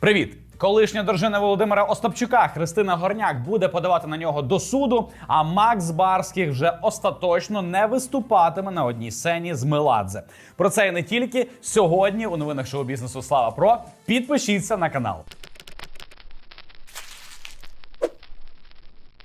Привіт! Колишня дружина Володимира Остапчука Христина Горняк буде подавати на нього до суду. А Макс Барських вже остаточно не виступатиме на одній сцені з Меладзе. Про це і не тільки сьогодні у новинах шоу бізнесу Слава Про. Підпишіться на канал.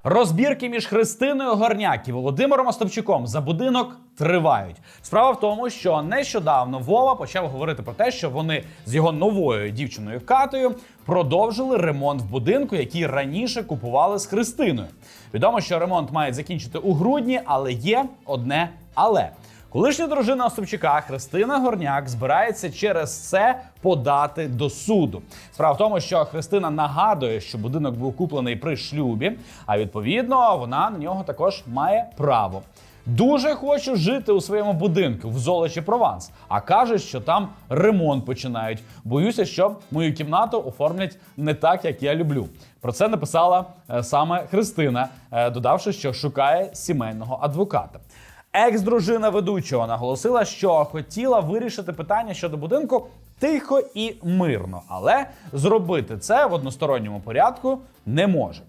Розбірки між Христиною Горняк і Володимиром Остапчуком за будинок тривають. Справа в тому, що нещодавно Вова почав говорити про те, що вони з його новою дівчиною Катою продовжили ремонт в будинку, який раніше купували з Христиною. Відомо, що ремонт мають закінчити у грудні, але є одне але. Колишня дружина Остапчука Христина Горняк збирається через це подати до суду. Справа в тому, що Христина нагадує, що будинок був куплений при шлюбі, а відповідно вона на нього також має право. Дуже хочу жити у своєму будинку в Золочі Прованс. А кажуть, що там ремонт починають. Боюся, що мою кімнату оформлять не так, як я люблю. Про це написала е, саме Христина, е, додавши, що шукає сімейного адвоката. Екс-дружина ведучого наголосила, що хотіла вирішити питання щодо будинку тихо і мирно, але зробити це в односторонньому порядку не може.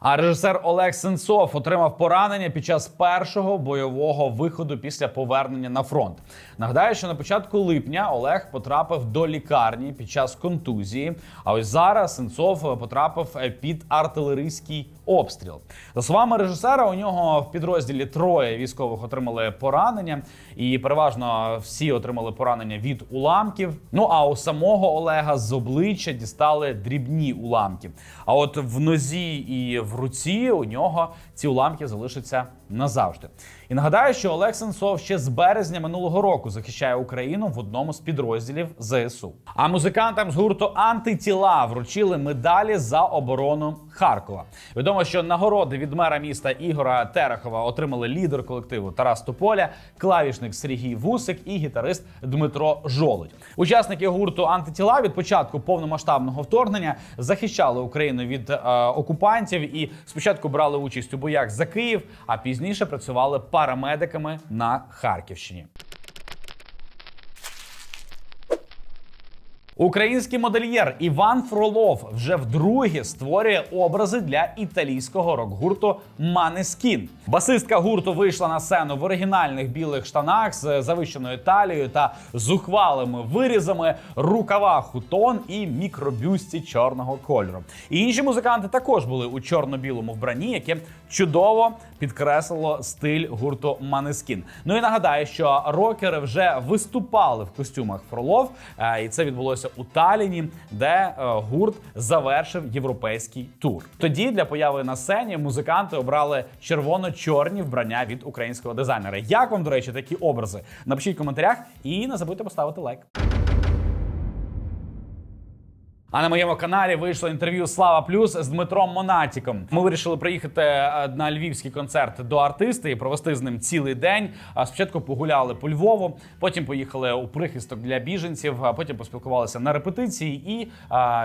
А режисер Олег Сенцов отримав поранення під час першого бойового виходу після повернення на фронт. Нагадаю, що на початку липня Олег потрапив до лікарні під час контузії. А ось зараз Сенцов потрапив під артилерійський обстріл. За словами режисера, у нього в підрозділі троє військових отримали поранення, і переважно всі отримали поранення від уламків. Ну а у самого Олега з обличчя дістали дрібні уламки. А от в нозі і в руці у нього ці уламки залишаться назавжди. І нагадаю, що Олег Сенцов ще з березня минулого року захищає Україну в одному з підрозділів ЗСУ. А музикантам з гурту Антитіла вручили медалі за оборону Харкова. Відомо, що нагороди від мера міста Ігора Терехова отримали лідер колективу Тарас Тополя, клавішник Сергій Вусик і гітарист Дмитро Жолудь. Учасники гурту Антитіла від початку повномасштабного вторгнення захищали Україну від е, окупантів і спочатку брали участь у боях за Київ, а пізніше працювали парамедиками на Харківщині. Український модельєр Іван Фролов вже вдруге створює образи для італійського рок-гурту Манескін. Басистка гурту вийшла на сцену в оригінальних білих штанах з завищеною талією та зухвалими вирізами, рукава хутон і мікробюсті чорного кольору. І інші музиканти також були у чорно-білому вбранні, яке чудово підкреслило стиль гурту Манескін. Ну і нагадаю, що рокери вже виступали в костюмах Фролов, е, і це відбулося у Таліні, де е, гурт завершив європейський тур. Тоді для появи на сцені музиканти обрали червоно-чорні вбрання від українського дизайнера. Як вам, до речі, такі образи? Напишіть в коментарях і не забудьте поставити лайк. А на моєму каналі вийшло інтерв'ю Слава Плюс з Дмитром Монатіком. Ми вирішили приїхати е, на львівський концерт до артиста і провести з ним цілий день. А Спочатку погуляли по Львову, потім поїхали у прихисток для біженців, потім поспілкувалися на репетиції і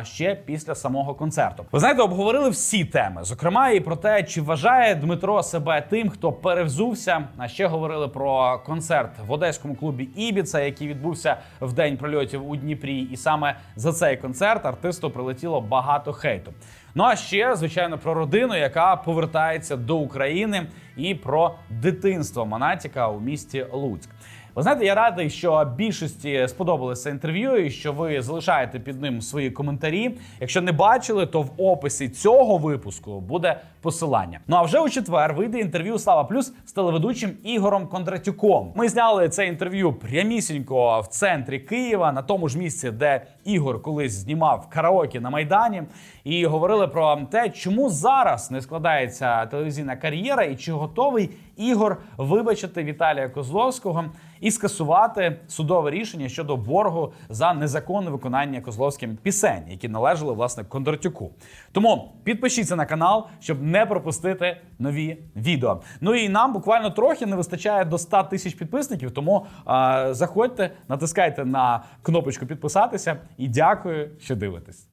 ще після самого концерту. Ви знаєте, обговорили всі теми, зокрема і про те, чи вважає Дмитро себе тим, хто перевзувся. А ще говорили про концерт в одеському клубі Ібіца, який відбувся в день прильотів у Дніпрі. І саме за цей концерт артисту прилетіло багато хейту. Ну а ще, звичайно, про родину, яка повертається до України, і про дитинство Монатіка у місті Луцьк. Ви знаєте, я радий, що більшості сподобалося інтерв'ю, і що ви залишаєте під ним свої коментарі. Якщо не бачили, то в описі цього випуску буде посилання. Ну а вже у четвер вийде інтерв'ю Слава Плюс з телеведучим Ігорем Кондратюком. Ми зняли це інтерв'ю прямісінько в центрі Києва, на тому ж місці, де Ігор колись знімав караоке на майдані, і говорили про те, чому зараз не складається телевізійна кар'єра, і чи готовий Ігор вибачити Віталія Козловського і скасувати судове рішення щодо боргу за незаконне виконання Козловським пісень, які належали власне Кондратюку. Тому підпишіться на канал, щоб не пропустити нові відео. Ну і нам буквально трохи не вистачає до 100 тисяч підписників. Тому а, заходьте, натискайте на кнопочку підписатися і дякую, що дивитесь.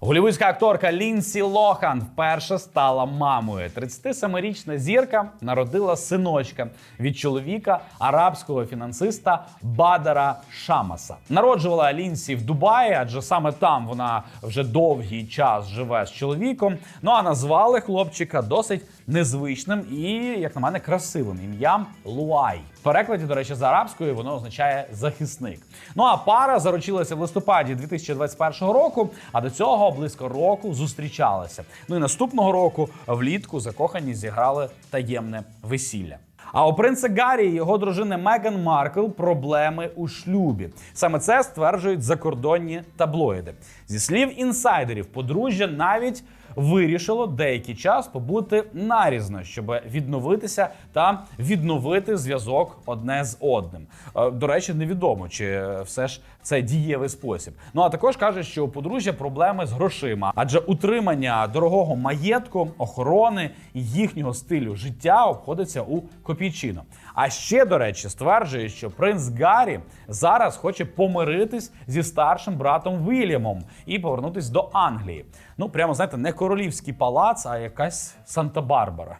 Голівудська акторка Лінсі Лохан вперше стала мамою. 37-річна зірка народила синочка від чоловіка арабського фінансиста Бадара Шамаса. Народжувала Лінсі в Дубаї, адже саме там вона вже довгий час живе з чоловіком. Ну а назвали хлопчика досить незвичним і, як на мене, красивим ім'ям Луай. В перекладі, до речі, з арабської воно означає захисник. Ну а пара заручилася в листопаді 2021 року, а до цього близько року зустрічалися. Ну і наступного року влітку закохані зіграли таємне весілля. А у принца Гаррі і його дружини Меган Маркл проблеми у шлюбі. Саме це стверджують закордонні таблоїди. Зі слів інсайдерів, подружжя навіть вирішило деякий час побути нарізно, щоб відновитися та відновити зв'язок одне з одним. Е, До речі, невідомо чи все ж це дієвий спосіб. Ну а також каже, що у подружжя проблеми з грошима, адже утримання дорогого маєтку, охорони і їхнього стилю життя обходиться у копійчину. А ще, до речі, стверджує, що принц Гаррі зараз хоче помиритись зі старшим братом Вільямом і повернутись до Англії. Ну, прямо знаєте, не королівський палац, а якась Санта-Барбара.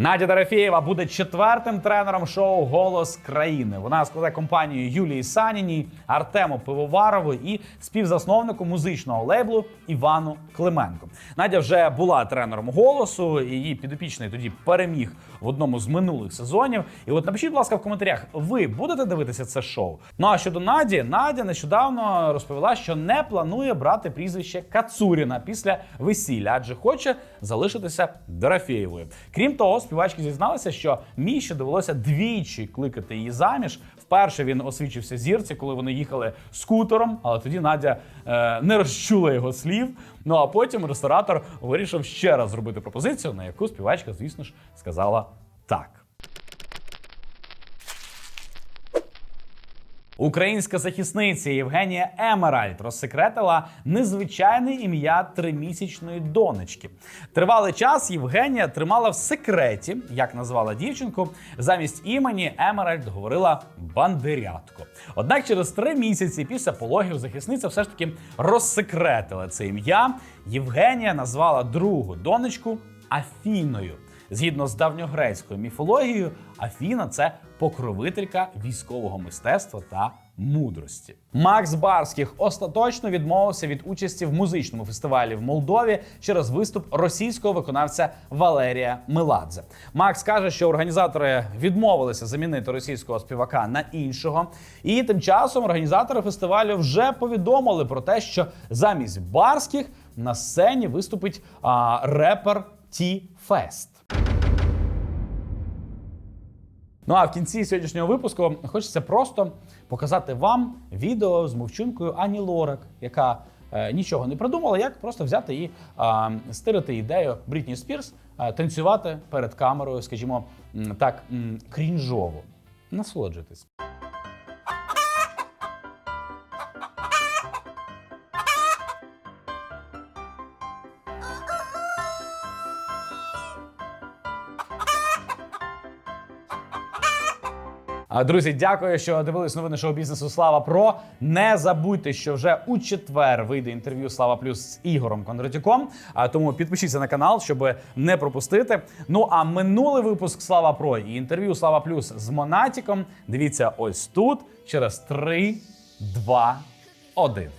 Надя Дорофєєва буде четвертим тренером шоу Голос країни. Вона складе компанію Юлії Саніній, Артему Пивоварову і співзасновнику музичного лейблу Івану Клименко. Надя вже була тренером голосу. Її підопічний тоді переміг в одному з минулих сезонів. І от напишіть, будь ласка, в коментарях, ви будете дивитися це шоу. Ну а щодо Наді, Надя нещодавно розповіла, що не планує брати прізвище Кацуріна після весілля, адже хоче залишитися Дорофєєвою. Крім того, співачки зізналися, що Міші довелося двічі кликати її заміж. Вперше він освічився зірці, коли вони їхали скутером, але тоді Надя е, не розчула його слів. Ну а потім ресторатор вирішив ще раз зробити пропозицію, на яку співачка, звісно ж, сказала так. Українська захисниця Євгенія Емеральд розсекретила незвичайне ім'я тримісячної донечки. Тривалий час Євгенія тримала в секреті, як назвала дівчинку. Замість імені Емеральд говорила бандерятко. Однак через три місяці після пологів захисниця все ж таки розсекретила це ім'я. Євгенія назвала другу донечку Афіною. Згідно з давньогрецькою міфологією, Афіна це покровителька військового мистецтва та мудрості. Макс Барських остаточно відмовився від участі в музичному фестивалі в Молдові через виступ російського виконавця Валерія Меладзе. Макс каже, що організатори відмовилися замінити російського співака на іншого. І тим часом організатори фестивалю вже повідомили про те, що замість барських на сцені виступить а, репер Ті Фест. Ну а в кінці сьогоднішнього випуску хочеться просто показати вам відео з мовчункою Ані Лорак, яка е, нічого не придумала, як просто взяти і е, стирити ідею Брітні Спірс, е, танцювати перед камерою, скажімо, так крінжово. Насолоджуйтесь. Друзі, дякую, що дивились новини шоу бізнесу Слава Про. Не забудьте, що вже у четвер вийде інтерв'ю Слава Плюс з Ігорем Кондратюком. А тому підпишіться на канал, щоб не пропустити. Ну а минулий випуск Слава Про і інтерв'ю Слава Плюс з Монатіком. Дивіться ось тут через 3, 2, 1.